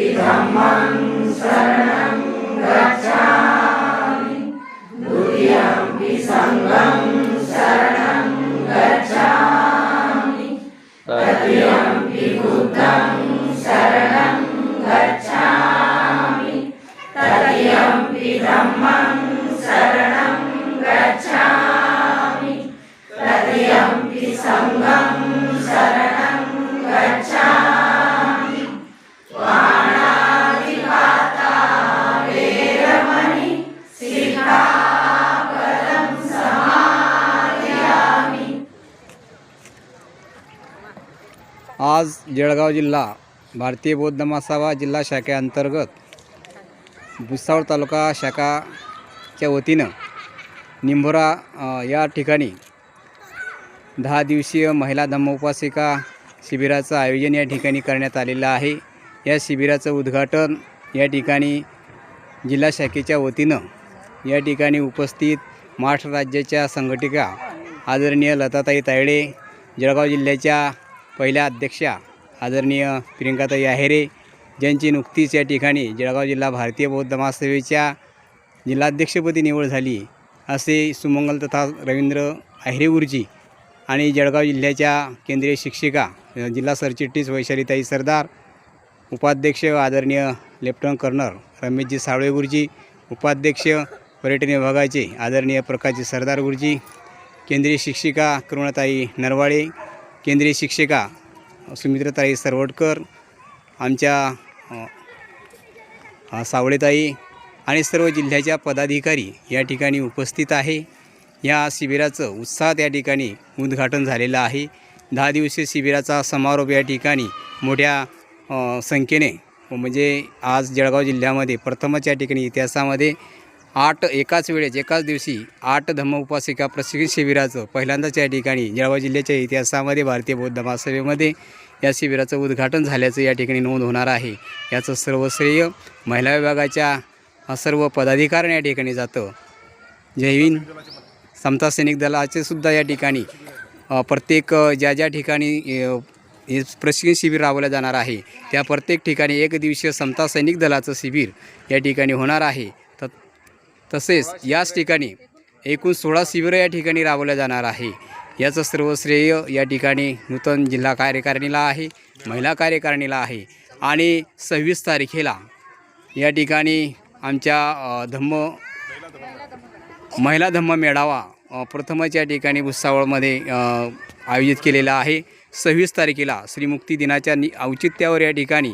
विधम आज जळगाव जिल्हा भारतीय बौद्ध महासभा जिल्हा शाखेअंतर्गत भुसावळ तालुका शाखाच्या वतीनं निंभोरा या ठिकाणी दहा दिवसीय महिला धम्मोपासिका शिबिराचं आयोजन या ठिकाणी करण्यात आलेलं आहे. या शिबिराचं उद्घाटन या ठिकाणी जिल्हा शाखेच्या वतीनं या ठिकाणी उपस्थित महाराष्ट्र राज्याच्या संघटिका आदरणीय लताताई तायडे जळगाव जिल्ह्याच्या पहिल्या अध्यक्षा आदरणीय प्रियंकाताई आहेरे ज्यांची नुकतीच या ठिकाणी जळगाव जिल्हा भारतीय बौद्ध महासभेच्या जिल्हाध्यक्षपदी निवड झाली असे सुमंगल तथा रवींद्र आहेरे गुरुजी आणि जळगाव जिल्ह्याच्या केंद्रीय शिक्षिका जिल्हा सरचिटणीस वैशालीताई सरदार उपाध्यक्ष आदरणीय लेफ्टनंट कर्नल रमेशजी साळवे गुरुजी उपाध्यक्ष पर्यटन विभागाचे आदरणीय प्रकाशजी सरदार गुरुजी केंद्रीय शिक्षिका करुणाताई नरवाळे केंद्रीय शिक्षिका सुमित्रताई सरवडकर आमच्या सावळेताई आणि सर्व जिल्ह्याच्या पदाधिकारी या ठिकाणी उपस्थित आहे. या शिबिराचं उत्साहात या ठिकाणी उद्घाटन झालेलं आहे. दहा दिवसीय शिबिराचा समारोप या ठिकाणी मोठ्या संख्येने म्हणजे आज जळगाव जिल्ह्यामध्ये प्रथमच या ठिकाणी इतिहासामध्ये आठ एकाच वेळेस एकाच दिवशी आठ धम्म उपासिका प्रशिक्षण शिबिराचं पहिल्यांदाच या ठिकाणी जळगाव जिल्ह्याच्या इतिहासामध्ये भारतीय बौद्ध महासभेमध्ये या शिबिराचं उद्घाटन झाल्याचं या ठिकाणी नोंद होणार आहे. याचं सर्व श्रेय महिला विभागाच्या सर्व पदाधिकाऱ्यांना या ठिकाणी जातं. जय समता सैनिक दलाचे सुद्धा या ठिकाणी प्रत्येक ज्या ज्या ठिकाणी हे प्रशिक्षण शिबिर राबवलं जाणार आहे त्या प्रत्येक ठिकाणी एक दिवसीय समता सैनिक दलाचं शिबिर या ठिकाणी होणार आहे. तसेच याच ठिकाणी एकूण सोळा शिबिरं या ठिकाणी राबवल्या जाणार आहे. याचं सर्व श्रेय या ठिकाणी नूतन जिल्हा कार्यकारिणीला आहे महिला कार्यकारिणीला आहे. आणि सव्वीस तारखेला या ठिकाणी आमच्या धम्म महिला धम्म मेळावा प्रथमच या ठिकाणी भुसावळमध्ये आयोजित केलेला आहे. सव्वीस तारखेला श्रीमुक्ती दिनाच्या नि औचित्यावर या ठिकाणी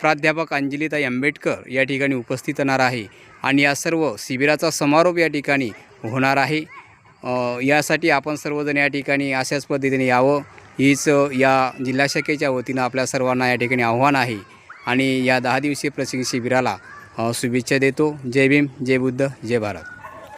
प्राध्यापक अंजलिता आंबेडकर या ठिकाणी उपस्थित राहणार आहे आणि या सर्व शिबिराचा समारोप या ठिकाणी होणार आहे. यासाठी आपण सर्वजण या ठिकाणी अशाच पद्धतीने यावं. हीच या जिल्हा शाखेच्या वतीनं आपल्या सर्वांना या ठिकाणी आव्हान आहे आणि या दहा दिवसीय प्रशिक्षण शिबिराला शुभेच्छा देतो. जय भीम जय बुद्ध जय भारत.